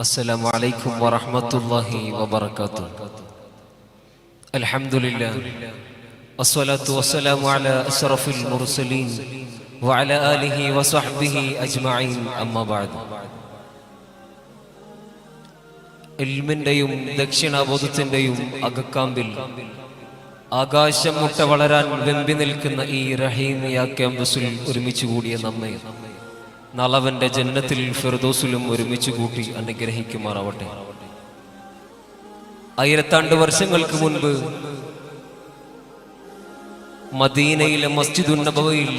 السلام عليكم ورحمة الله وبركاته الحمد لله والصلاة والسلام على أشرف المرسلين وعلى آله وصحبه أجمعين أما بعد ഇൽമിന്റെയും ദക്ഷിണബോധത്തിന്റെയും അകക്കാമ്പിൽ ആകാശം മുട്ട വളരാൻ വെമ്പി നിൽക്കുന്ന ഈ റഹീമിയ ക്യാമ്പസിൽ ഒരുമിച്ച് കൂടിയ നമ്മെ നളവന്റെ ജന്നത്തിൽ ഫിർദോസിലും ഒരുമിച്ച് കൂട്ടി അനുഗ്രഹിക്കുമാറാവട്ടെ. ആയിരത്താണ്ട് വർഷങ്ങൾക്ക് മുൻപ് മദീനയിലെ മസ്ജിദ് നബവയിൽ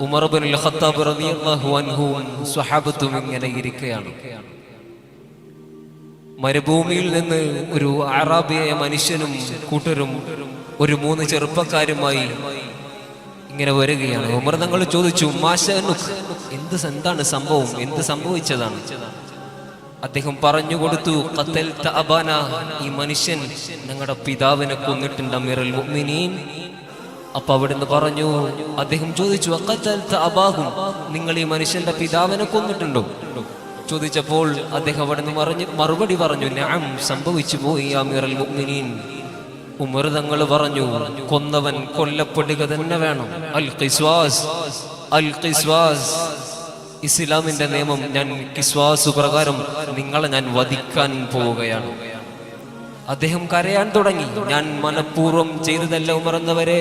ഉമർ ബിൻ ഖത്താബ് റളിയല്ലാഹു സ്വഹാബത്തും ഇങ്ങനെ ഇരിക്കുകയാണ് മരുഭൂമിയിൽ നിന്ന് ഒരു അറാബിയായ മനുഷ്യനും കൂട്ടരും ഒരു മൂന്ന് ചെറുപ്പക്കാരുമായി ഇങ്ങനെ വരികയാണ്. ഉമർ തങ്ങൾ ചോദിച്ചു മാഷനുഖ് എന്ത് എന്താണ് സംഭവം? എന്ത് സംഭവിച്ചതാണ്? അദ്ദേഹം പറഞ്ഞു കൊടുത്തു ഈ മനുഷ്യൻ ഞങ്ങളുടെ പിതാവിനെ കൊന്നിട്ടുണ്ട് അമീറുൽ മുഅ്മിനീൻ. അപ്പൊ അവിടുന്ന് പറഞ്ഞു അദ്ദേഹം ചോദിച്ചു അബാഹും നിങ്ങൾ ഈ മനുഷ്യന്റെ പിതാവിനെ കൊന്നിട്ടുണ്ടോ? ചോദിച്ചപ്പോൾ അദ്ദേഹം അവിടുന്ന് മറിഞ്ഞ് മറുപടി പറഞ്ഞു ഞാൻ സംഭവിച്ചു പോയി അമീറുൽ മുഅ്മിനീൻ. ഉമർ തങ്ങൾ പറഞ്ഞു കൊന്നവൻ കൊല്ലപ്പെടുക തന്നെ വേണം. അൽ കിസ്വാസ് അൽ കിസ്വാസ്. ഇസ്ലാമിന്റെ നിയമം ഞാൻ കിസ്വാസ് പ്രകാരം നിങ്ങളെ ഞാൻ വധിക്കാൻ പോവുകയാണ്. അദ്ദേഹം കരയാൻ തുടങ്ങി. ഞാൻ മനഃപൂർവം ചെയ്തതല്ല ഉമർന്നവരെ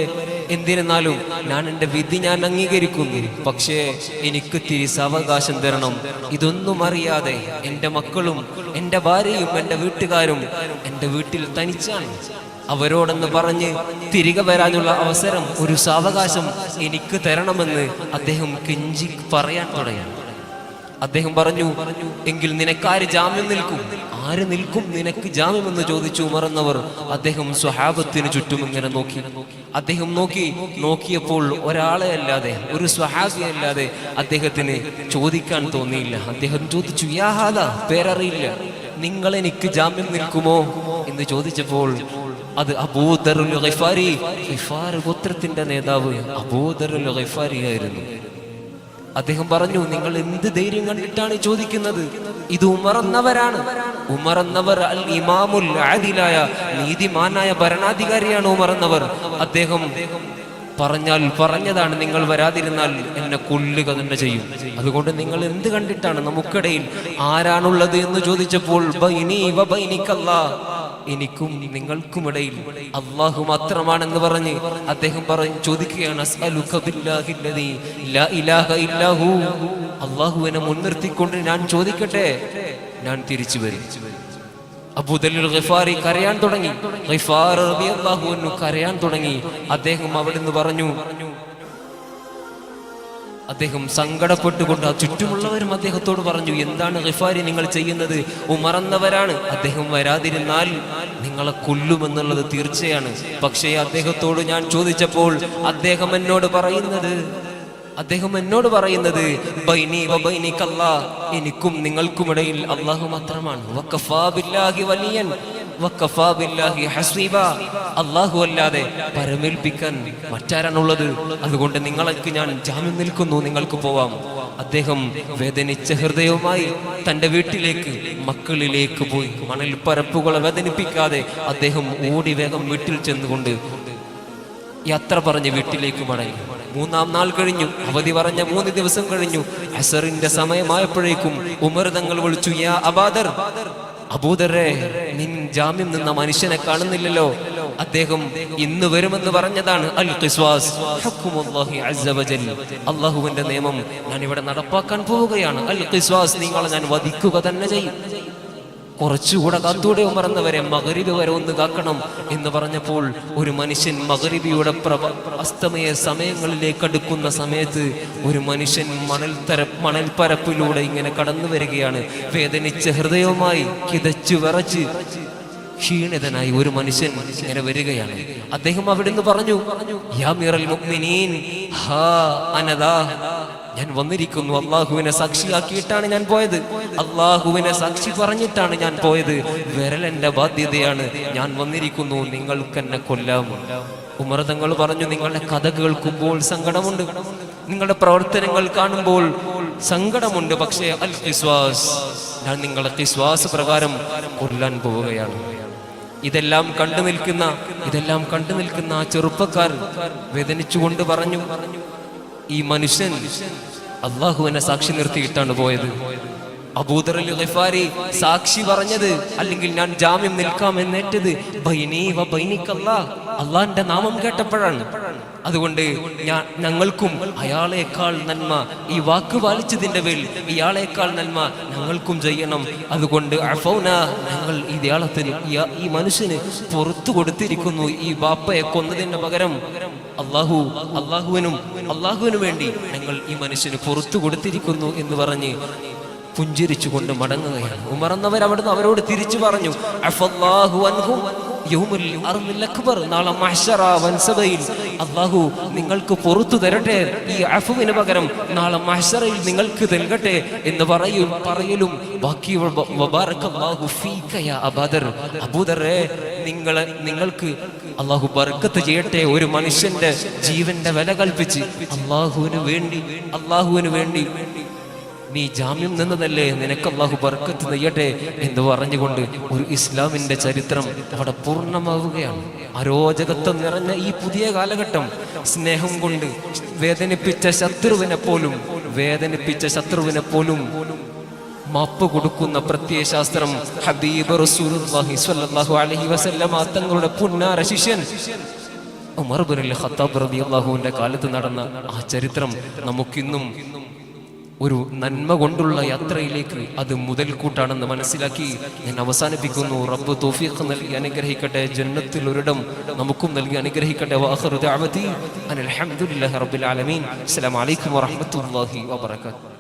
എന്തിരുന്നാലും ഞാൻ എന്റെ വിധി ഞാൻ അംഗീകരിക്കുന്നു. പക്ഷേ എനിക്ക് തിരിസവകാശം തരണം. ഇതൊന്നും അറിയാതെ എന്റെ മക്കളും എന്റെ ഭാര്യയും എന്റെ വീട്ടുകാരും എന്റെ വീട്ടിൽ തനിച്ചാണ്. അവരോടെന്ന് പറഞ്ഞ് തിരികെ വരാനുള്ള അവസരം ഒരു സാവകാശം എനിക്ക് തരണമെന്ന് അദ്ദേഹം കെഞ്ചി പറയാൻ തുടങ്ങി. അദ്ദേഹം പറഞ്ഞു എങ്കിൽ നിനക്കാര് ജാമ്യം നിൽക്കും? ആര് നിൽക്കും? നിനക്ക് ജാമ്യം എന്ന് ചോദിച്ചു മറന്നവർ അദ്ദേഹം സ്വഹാബത്തിന് ചുറ്റും ഇങ്ങനെ നോക്കി. അദ്ദേഹം നോക്കി നോക്കിയപ്പോൾ ഒരാളെ അല്ലാതെ ഒരു സ്വഹാബിയെ അല്ലാതെ അദ്ദേഹത്തിന് ചോദിക്കാൻ തോന്നിയില്ല. അദ്ദേഹം ചോദിച്ചു യാഹാദ പേരറിയില്ല. നിങ്ങൾ എനിക്ക് ജാമ്യം നിൽക്കുമോ? എന്ന് ചോദിച്ചപ്പോൾ അത് അബൂദറുൽ ഗിഫാരി. ഗിഫാർ ഗോത്രത്തിന്റെ നേതാവ് അബൂദറുൽ ഗിഫാരി ആയിരുന്നു. അദ്ദേഹം പറഞ്ഞു നിങ്ങൾ എന്ത് ധൈര്യം കണ്ടിട്ടാണ് ചോദിക്കുന്നത്? ഇത് ഉമറന്നവരാണ്. ഉമറന്നവർ അൽ ഇമാമുൽ ആദിലായ നീതിമാനായ ഭരണാധികാരിയാണ് ഉമറന്നവർ. അദ്ദേഹം പറഞ്ഞാൽ പറഞ്ഞതാണ് നിങ്ങൾ വരാതിരുന്നാൽ എന്നെ കൊല്ലുക തന്നെ ചെയ്യും. അതുകൊണ്ട് നിങ്ങൾ എന്ത് കണ്ടിട്ടാണ്? നമുക്കിടയിൽ ആരാണുള്ളത് എന്ന് ചോദിച്ചപ്പോൾ ബൈനി ബൈനിക്കല്ലാ. എനിക്കും നിങ്ങൾക്കുമിടയിൽ അള്ളാഹു മാത്രമാണെന്ന് പറഞ്ഞ് അദ്ദേഹം പറഞ്ഞു ചോദിക്കുകയാണ് അള്ളാഹുവിനെ മുൻനിർത്തിക്കൊണ്ട് ഞാൻ ചോദിക്കട്ടെ? ഞാൻ തിരിച്ചു വരും. അബൂദലുൽ കരയാൻ തുടങ്ങി. കരയാൻ തുടങ്ങി. അദ്ദേഹം അവിടുന്ന് പറഞ്ഞു അദ്ദേഹം സങ്കടപ്പെട്ടുകൊണ്ട് ആ ചുറ്റുമുള്ളവരും അദ്ദേഹത്തോട് പറഞ്ഞു എന്താണ് ഗിഫാരി നിങ്ങൾ ചെയ്യുന്നത്? ഉമറന്നവരാണ് അദ്ദേഹം വരാതിരുന്നാൽ നിങ്ങളെ കൊല്ലുമെന്നുള്ളത് തീർച്ചയാണ്. പക്ഷേ അദ്ദേഹത്തോട് ഞാൻ ചോദിച്ചപ്പോൾ അദ്ദേഹം എന്നോട് പറയുന്നത് അദ്ദേഹം എന്നോട് പറയുന്നത് എനിക്കും നിങ്ങൾക്കുമിടയിൽ അള്ളാഹു മാത്രമാണ്. വലിയൻ. അള്ളാഹു അല്ലാതെ പരമേൽപ്പിക്കാൻ മറ്റാരാണുള്ളത്? അതുകൊണ്ട് നിങ്ങൾക്ക് ഞാൻ ജാമ്യം നിൽക്കുന്നു നിങ്ങൾക്ക് പോവാം. അദ്ദേഹം വേദനിച്ച ഹൃദയവുമായി തന്റെ വീട്ടിലേക്ക് മക്കളിലേക്ക് പോയി. മണൽ പരപ്പുകളെ വേദനിപ്പിക്കാതെ അദ്ദേഹം ഓടി വേഗം വീട്ടിൽ ചെന്നുകൊണ്ട് യാത്ര പറഞ്ഞ് വീട്ടിലേക്ക് മടങ്ങി. മൂന്നാം നാൾ കഴിഞ്ഞു. അവധി പറഞ്ഞ മൂന്ന് ദിവസം കഴിഞ്ഞു. അസറിന്റെ സമയമായപ്പോഴേക്കും ഉമർ തങ്ങൾ വിളിച്ചു യാ അബാദർ അബൂദറെ നിൻ ജാമ്യം നിന്ന മനുഷ്യനെ കാണുന്നില്ലല്ലോ. അദ്ദേഹം ഇന്ന് വരുമെന്ന് പറഞ്ഞതാണ് അൽ ഖിസ്വാസ് അള്ളാഹുവിന്റെ നിയമം ഞാൻ ഇവിടെ നടപ്പാക്കാൻ പോവുകയാണ്. അൽ ഖിസ്വാസ് നിങ്ങളെ ഞാൻ വധിക്കുക തന്നെ ചെയ്യും. കുറച്ചുകൂടെ കാത്തൂടെ ഉമർന്നവരെ മകരിബ് വരെ ഒന്ന് കാക്കണം എന്ന് പറഞ്ഞപ്പോൾ ഒരു മനുഷ്യൻ മകരിബിയുടെ പ്രഭ അസ്തമയ സമയങ്ങളിലേക്ക് അടുക്കുന്ന സമയത്ത് ഒരു മനുഷ്യൻ മണൽത്തര മണൽപ്പരപ്പിലൂടെ ഇങ്ങനെ കടന്നു വരികയാണ്. വേദനിച്ച ഹൃദയവുമായി കിതച്ചു വിറച്ച് ക്ഷീണിതനായി ഒരു മനുഷ്യൻ ഇങ്ങനെ വരികയാണ്. അദ്ദേഹം അവിടുന്ന് പറഞ്ഞു യാ മിറൽ മുഅ്മിനീൻ ഹാ അനദാ ഞാൻ വന്നിരിക്കുന്നു. അള്ളാഹുവിനെ സാക്ഷിയാക്കിയിട്ടാണ് ഞാൻ പോയത്. അള്ളാഹുവിനെ സാക്ഷി പറഞ്ഞിട്ടാണ് ഞാൻ പോയത്. വിരൽ എന്റെ ബാധ്യതയാണ്. ഞാൻ വന്നിരിക്കുന്നു. നിങ്ങൾക്ക് എന്നെ ഉമർ തങ്ങൾ പറഞ്ഞു നിങ്ങളുടെ കഥ കേൾക്കുമ്പോൾ സങ്കടമുണ്ട്. നിങ്ങളുടെ പ്രവർത്തനങ്ങൾ കാണുമ്പോൾ സങ്കടമുണ്ട്. പക്ഷേ അൽ വിശ്വാസ് ഞാൻ നിങ്ങളെ വിശ്വാസ പ്രകാരം കൊല്ലാൻ പോവുകയാണ്. ഇതെല്ലാം കണ്ടു നിൽക്കുന്ന ഇതെല്ലാം കണ്ടു നിൽക്കുന്ന ആ ചെറുപ്പക്കാർ വേദനിച്ചുകൊണ്ട് പറഞ്ഞു ഈ മനുഷ്യൻ അള്ളാഹുവിനെ സാക്ഷി നിർത്തിയിട്ടാണ് പോയത്. അബൂദർ അലി സാക്ഷി പറഞ്ഞത് അല്ലെങ്കിൽ ഞാൻ ജാമ്യം നിൽക്കാം എന്നേറ്റത് അള്ളാന്റെ നാമം കേട്ടപ്പോഴാണ്. അതുകൊണ്ട് ഞാൻ ഞങ്ങൾക്കും അയാളേക്കാൾ നന്മ ഈ വാക്ക് പാലിച്ചതിന്റെ പേരിൽ ഇയാളേക്കാൾ നന്മ ഞങ്ങൾക്കും ചെയ്യണം. അതുകൊണ്ട് ഞങ്ങൾ ഈ ദേളത്തിന് ഈ- മനുഷ്യന് പുറത്തു കൊടുത്തിരിക്കുന്നു ഈ ബാപ്പയെ കൊന്നതിന് പകരം അള്ളാഹു അള്ളാഹുവിനും അള്ളാഹുവിനു വേണ്ടി ഞങ്ങൾ ഈ മനുഷ്യന് പുറത്തു കൊടുത്തിരിക്കുന്നു എന്ന് പറഞ്ഞ് പുഞ്ചിരിച്ചുകൊണ്ട് മടങ്ങുകയാണ്. ഉമർന്നവർ അവിടുന്ന് അവരോട് തിരിച്ചു പറഞ്ഞു അള്ളാഹു നിങ്ങൾക്ക് പുറത്തു തരട്ടെ ഈ അഫുവിന് പകരം നാളെ മഹ്സറയിൽ നിങ്ങൾക്ക് നൽകട്ടെ എന്ന് പറയും പറയലും ബാക്കി നിങ്ങളെ നിങ്ങൾക്ക് അള്ളാഹു ബർക്കത്ത് ചെയ്യട്ടെ ഒരു മനുഷ്യന്റെ ജീവന്റെ വില കൽപ്പിച്ച്. അള്ളാഹുവിന് വേണ്ടി അള്ളാഹുവിന് വേണ്ടി. നീ ജാമ്യം നിന്നതല്ലേ? നിനക്ക് അള്ളാഹു ബർക്കത്ത് നെയ്യട്ടെ എന്ന് പറഞ്ഞുകൊണ്ട് ഒരു ഇസ്ലാമിന്റെ ചരിത്രം അവിടെ പൂർണമാവുകയാണ്. അരോചകത്വം നിറഞ്ഞ ഈ പുതിയ കാലഘട്ടം സ്നേഹം കൊണ്ട് വേദനിപ്പിച്ച ശത്രുവിനെ പോലും വേദനിപ്പിച്ച ശത്രുവിനെ പോലും മാപ്പ് കൊടുക്കുന്ന പ്രത്യയശാസ്ത്രം ഹബീബ് റസൂലുള്ളാഹി സ്വല്ലല്ലാഹു അലൈഹി വസല്ലമ തങ്ങളുടെ പുന്നാര ശിഷ്യൻ ഉമർ ബിൻ ഖത്താബ് കാലത്ത് നടന്ന ആ ചരിത്രം നമുക്കിന്നും ഒരു നന്മ കൊണ്ടുള്ള യാത്രയിലേക്ക് അത് മുതൽക്കൂട്ടാണെന്ന് മനസ്സിലാക്കി ഞാൻ അവസാനിപ്പിക്കുന്നു. റബ്ബ് തോഫീഖ് നൽകി അനുഗ്രഹിക്കട്ടെ. ജന്നത്തിൽ ഒരിടം നമുക്കും നൽകി അനുഗ്രഹിക്കട്ടെ. വാഹറുദ് ആലമീൻ. അസ്സലാമു അലൈക്കും വറഹ്മത്തുള്ളാഹി വബറകാതുഹു.